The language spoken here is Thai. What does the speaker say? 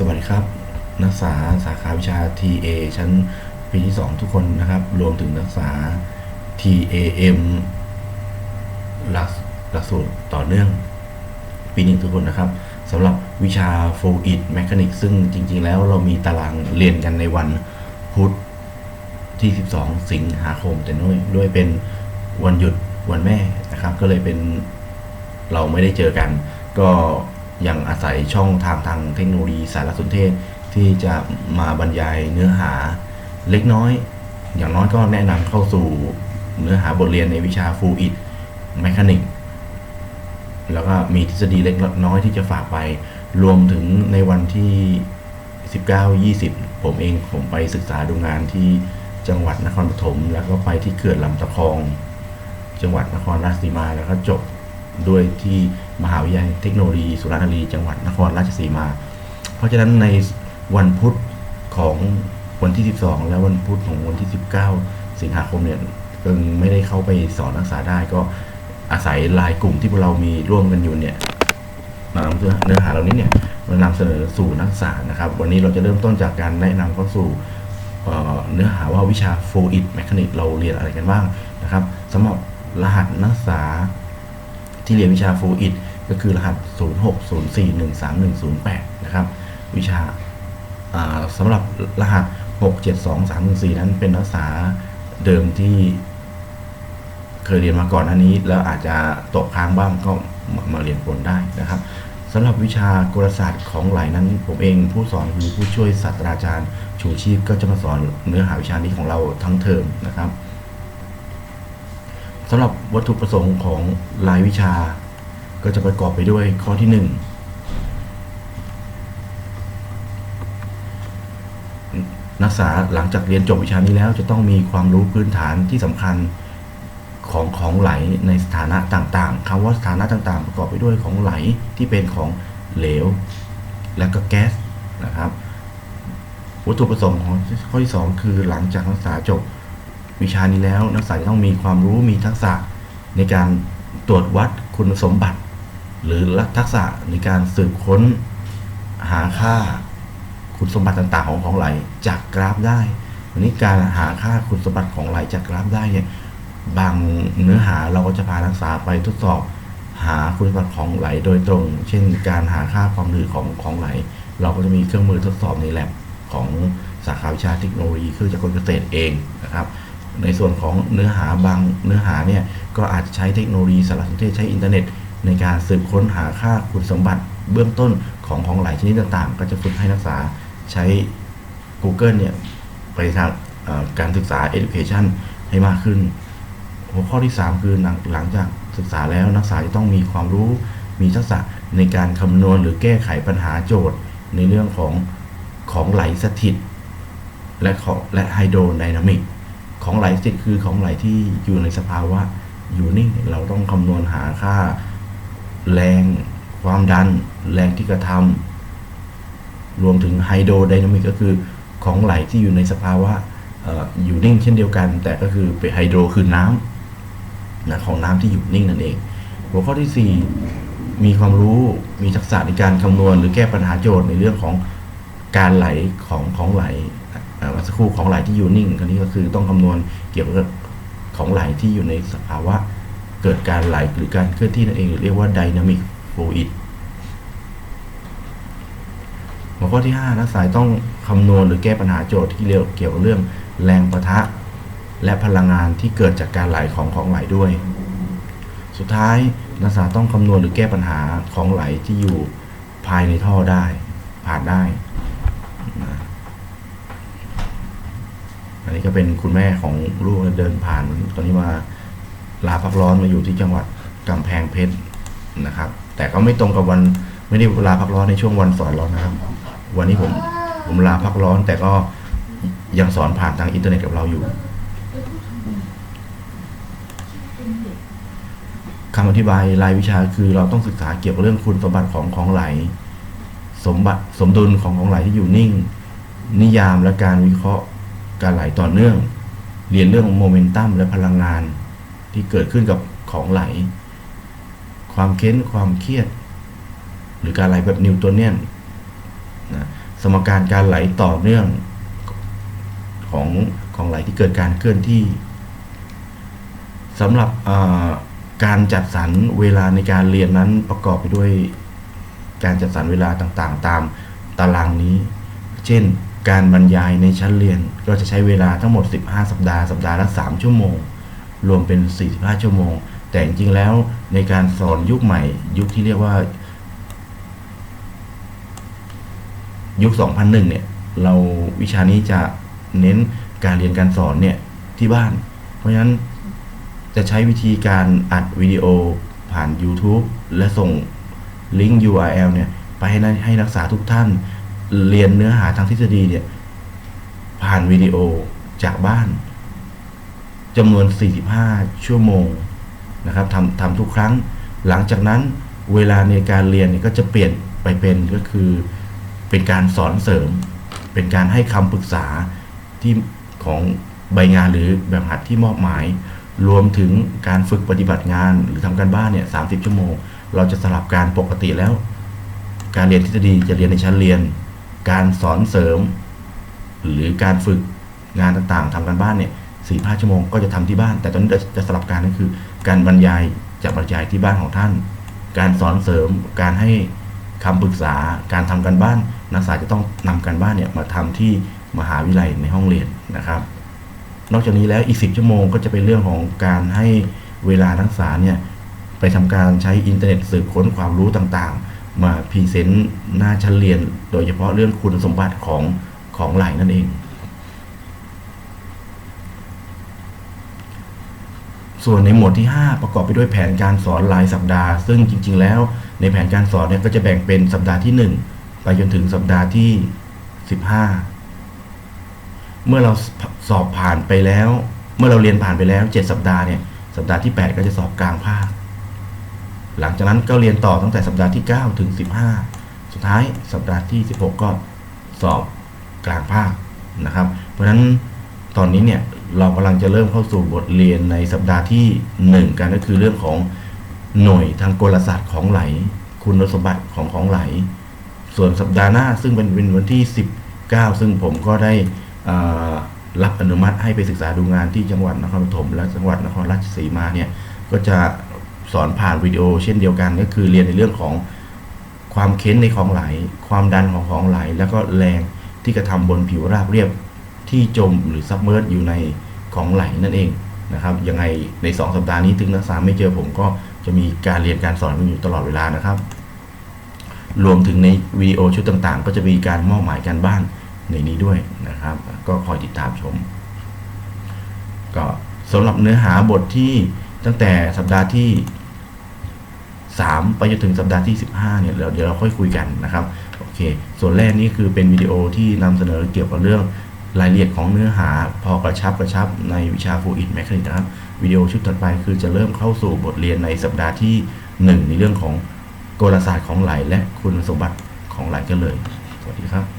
สวัสดีครับ นักศึกษาสาขาวิชา TA ชั้นปีที่ 2 ทุกคนนะครับ รวมถึงนักศึกษา TAM หลักหลักสูตรต่อเนื่องปีหนึ่งทุกคนนะครับสำหรับวิชา Fluid Mechanics ซึ่งจริง ๆ แล้วเรามีตารางเรียนกันในวันพุธที่ 12 สิงหาคม แต่ด้วยด้วยเป็นวันหยุดวันแม่นะครับ ก็เลยเป็นเราไม่ได้เจอกัน ก็ ยังอาศัยช่องทางทางเทคโนโลยีสารสนเทศที่จะมาบรรยายเนื้อหาเล็กน้อย อย่างน้อยก็แนะนำเข้าสู่เนื้อหาบทเรียนในวิชา Fluid Mechanics แล้วก็มีทฤษฎีเล็กน้อยที่จะฝากไป รวมถึงในวันที่ 19-20 ผมเองผมไปศึกษาดูงานที่จังหวัดนครปฐมแล้วก็ไปที่เขื่อนลำตะคอง จังหวัดนครราชสีมาแล้วก็จบด้วยที่ มหาวิทยาลัยเทคโนโลยี สุราษฎร์ธานีจังหวัดนครราชสีมา เพราะฉะนั้นในวันพุธของวันที่ 12 และวันพุธของวันที่ 19 สิงหาคมเนี่ยก็ไม่ได้เข้าไปสอนนักศึกษาได้ก็อาศัยลายกลุ่มที่พวกเรามีร่วมกันอยู่เนี่ยนำเนื้อหาเหล่านี้เนี่ยมานำเสนอสู่นักศึกษานะครับ วันนี้เราจะเริ่มต้นจากการแนะนำเข้าสู่เอ่อเนื้อหาว่าวิชา Fluid Mechanics เราเรียนอะไรกันบ้างนะครับสำหรับรหัสนักศึกษา ที่เรียนวิชา Fluid ก็คือรหัส 0604131108 นะครับ วิชาาสำหรับรหัส 672314 นั้นเป็นนักศึกษาเดิมที่เคยเรียนมาก่อนหน้านี้ แล้วอาจจะตกค้างบ้างก็มามาเรียนปนได้นะครับสำหรับวิชากลศาสตร์ของไหลนั้น ผมเองผู้สอนคือผู้ช่วยศาสตราจารย์ ชูชีพก็จะมาสอนเนื้อหาวิชานี้ของเราทั้งเทอมนะครับ สำหรับวัตถุประสงค์ของรายวิชา ก็จะประกอบไปด้วยข้อที่ 1 นักศึกษาหลังจากเรียนจบวิชานี้แล้วจะต้องมีความรู้พื้นฐานที่สำคัญของของไหลในสถานะต่างๆคำว่าสถานะต่างๆ ประกอบไปด้วยของไหลที่เป็นของเหลว และก็แก๊สนะครับ วัตถุประสงค์ของข้อที่ 2 คือหลังจากนักศึกษาจบ วิชานี้แล้ว นักศึกษาจะต้องมีความรู้มีทักษะในการตรวจวัดคุณสมบัติ หรือทักษะในการสืบค้นหาค่าคุณสมบัติต่างๆของของไหลจากกราฟได้วันนี้การหาค่าคุณสมบัติของไหลจากกราฟได้เนี่ยบางเนื้อหาเราก็จะพานักศึกษาไปทดสอบหาคุณสมบัติของไหลโดยตรง เช่น การหาค่าความถี่ของของไหล เราก็จะมีเครื่องมือทดสอบในแลบของสาขาวิชาเทคโนโลยีเครื่องจักรกลเกษตรเองนะครับ ในส่วนของเนื้อหาบางเนื้อหาเนี่ยก็อาจจะใช้เทคโนโลยีสารสนเทศใช้อินเทอร์เน็ต ในการสืบค้นหาค่าคุณสมบัติเบื้องต้นของของไหลชนิดต่างๆ ก็จะฝึกให้นักศึกษาใช้ Google เนี่ยไปทางการศึกษา education ให้มากขึ้น หัวข้อที่ 3 คือหลังหลังจากศึกษาแล้วนักศึกษาจะต้องมีความรู้มีทักษะในการคำนวณหรือแก้ไขปัญหาโจทย์ ในเรื่องของของไหลสถิต และของและไฮโดรไดนามิก ของไหลสถิตคือของไหลที่อยู่ในสภาวะอยู่นิ่งเราต้องคำนวณหาค่า แรงความดัน แรงที่กระทำรวมถึงไฮโดรไดนามิกก็คือของไหลที่อยู่ในสภาวะเอ่ออยู่นิ่งเช่นเดียวกัน แต่ก็คือเป็นไฮโดรคือน้ำนะของน้ำที่อยู่นิ่งนั่นเอง หัวข้อที่ 4 มีความรู้มีทักษะในการคำนวณ หรือแก้ปัญหาโจทย์ในเรื่องของการไหลของของไหล เอ่อเมื่อสักครู่ของไหลที่อยู่นิ่งอันนี้ก็คือต้องคำนวณเกี่ยวกับของไหลที่อยู่ในสภาวะ เกิดการไหลหรือการเคลื่อนที่นั่นเองหรือเรียกว่า dynamic fluid หัวข้อที่5นักศึกษาต้องคำนวณหรือแก้ปัญหาโจทย์ที่เรียกเกี่ยวกับเรื่องแรงประทะ และพลังงานที่เกิดจากการไหลของของไหลด้วย สุดท้ายนักศึกษาต้องคำนวณหรือแก้ปัญหาของไหลที่อยู่ภายในท่อได้ ผ่านได้นะอั นี้ก็เป็นคุณแม่ของลูกเดินผ่าน ตอนนี้มาลาพักร้อนมาอยู่ที่จังหวัดกำแพงเพชรนะครับ แต่ก็ไม่ตรงกับวันไม่ได้ลาพักร้อนในช่วงวันสอนร้อนนะครับ วันนี้ผมผมลาพักร้อน แต่ก็ยังสอนผ่านทางอินเทอร์เน็ตกับเราอยู่คำอธิบายรายวิชาคือเราต้องศึกษาเกี่ยวกับเรื่องคุณสมบัติของของไหล สมบัติสมดุลของของไหลที่อยู่นิ่ง นิยามและการวิเคราะห์ การไหลต่อเนื่อง เรียนเรื่องโมเมนตัมและพลังงาน ที่เกิดขึ้นกับของไหล ความเค้นความเครียด หรือการไหลแบบนิวตันเนียนนะสมการการไหลต่อเนื่องของของไหลที่เกิดการเคลื่อนที่สำหรับการจัดสรรเวลาในการเรียนนั้นประกอบไปด้วยการจัดสรรเวลาต่างๆ ตามตารางนี้ เช่น การบรรยายในชั้นเรียนก็จะใช้เวลาทั้งหมด 15 สัปดาห์ สัปดาห์ละ 3 ชั่วโมง รวมเป็น 45 ชั่วโมง แต่จริงๆแล้วในการสอนยุคใหม่ ยุคที่เรียกว่า ยุค 2001 เนี่ย เราวิชานี้จะเน้นการเรียนการสอนเนี่ยที่บ้าน เพราะฉะนั้นจะใช้วิธีการอัดวิดีโอผ่าน YouTube และส่งลิงก์ URL เนี่ยไปให้นักให้นักศึกษาทุกท่าน เรียนเนื้อหาทางทฤษฎีเนี่ย ผ่านวิดีโอจากบ้านจำนวน 45 ชั่วโมงนะครับทำทำทุกครั้ง หลังจากนั้นเวลาในการเรียนเนี่ยก็จะเปลี่ยนไปเป็นก็คือเป็นการสอนเสริม เป็นการให้คำปรึกษาที่ของใบงานหรือแบบหัดที่มอบหมาย รวมถึงการฝึกปฏิบัติงานหรือทำการบ้านเนี่ย30 ชั่วโมง เราจะสลับการปกติแล้ว การเรียนทฤษฎีจะเรียนในชั้นเรียน การสอนเสริม หรือการฝึกงานต่างๆทำการบ้านเนี่ยสี่ห้าชั่วโมงก็จะทำที่บ้าน แต่ตอนนี้จะสลับการก็คือ การบรรยายจะบรรยายที่บ้านของท่าน การสอนเสริม การให้คำปรึกษา การทำการบ้าน นักศึกษาจะต้องนำการบ้านเนี่ยมาทำที่มหาวิทยาลัยในห้องเรียนนะครับ นอกจากนี้แล้วอีก 10 ชั่วโมงก็จะเป็นเรื่องของการให้เวลานักศึกษาเนี่ยไปทำการใช้อินเทอร์เน็ตสืบค้นความรู้ต่างๆ มาพรีเซนต์หน้าชั้นเรียน โดยเฉพาะเรื่องคุณสมบัติของของไหลนั่นเอง ส่วนในหมวดที่ 5 ประกอบไปด้วยแผนการสอนรายสัปดาห์ ซึ่งจริง ๆ แล้วในแผนการสอนเนี่ยก็จะแบ่งเป็นสัปดาห์ที่ 1 ไปจนถึงสัปดาห์ที่ 15 เมื่อเราสอบผ่านไปแล้ว เมื่อเราเรียนผ่านไปแล้ว 7 สัปดาห์เนี่ยสัปดาห์ที่ 8 ก็จะสอบกลางภาค หลังจากนั้นก็เรียนต่อตั้งแต่สัปดาห์ที่ 9 ถึง 15 สุดท้ายสัปดาห์ที่ 16 ก็สอบกลางภาคนะครับ เพราะฉะนั้นตอนนี้เนี่ยเรากำลังจะเริ่มเข้าสู่บทเรียนในสัปดาห์ที่ 1 กันก็คือเรื่องของหน่วยทางกลศาสตร์ของไหล คุณสมบัติของของไหล ส่วนสัปดาห์หน้าซึ่งเป็นวันที่ 19 ซึ่งผมก็ได้รับอนุมัติให้ไปศึกษาดูงานที่จังหวัดนครปฐมและจังหวัดนครราชสีมาเนี่ยก็จะ สอนผ่านวิดีโอ เช่นเดียวกันก็คือเรียนในเรื่องของความเค้นในของไหล ความดันของของไหล แล้วก็แรงที่กระทำบนผิวราบเรียบที่จมหรือซับเมอร์ดอยู่ในของไหลนั่นเองนะครับยังไงใน 2 สัปดาห์นี้ถึงนักศึกษาไม่เจอผมก็จะมีการเรียนการสอนกันอยู่ตลอดเวลานะครับ รวมถึงในวิดีโอชุดต่างๆ ก็จะมีการมอบหมายการบ้านในนี้ด้วยนะครับ ก็คอยติดตามชม ก็สำหรับเนื้อหาบทที่ตั้งแต่สัปดาห์ที่ 3 ไปจนถึงสัปดาห์ที่ 15เนี่ยเดี๋ยวเดี๋ยวเราค่อยคุยกันนะครับโอเค ส่วนแรกนี่คือเป็นวิดีโอที่นำเสนอเกี่ยวกับเรื่องรายละเอียดของเนื้อหาพอกระชับกระชับในวิชาฟูอิดแมคคนิตนะครับวิดีโอชุดถัดไปคือจะเริ่มเข้าสู่บทเรียนในสัปดาห์ที่ 1 ในเรื่องของกลศาสตร์ของไหลและคุณสมบัติของไหลกันเลย สวัสดีครับ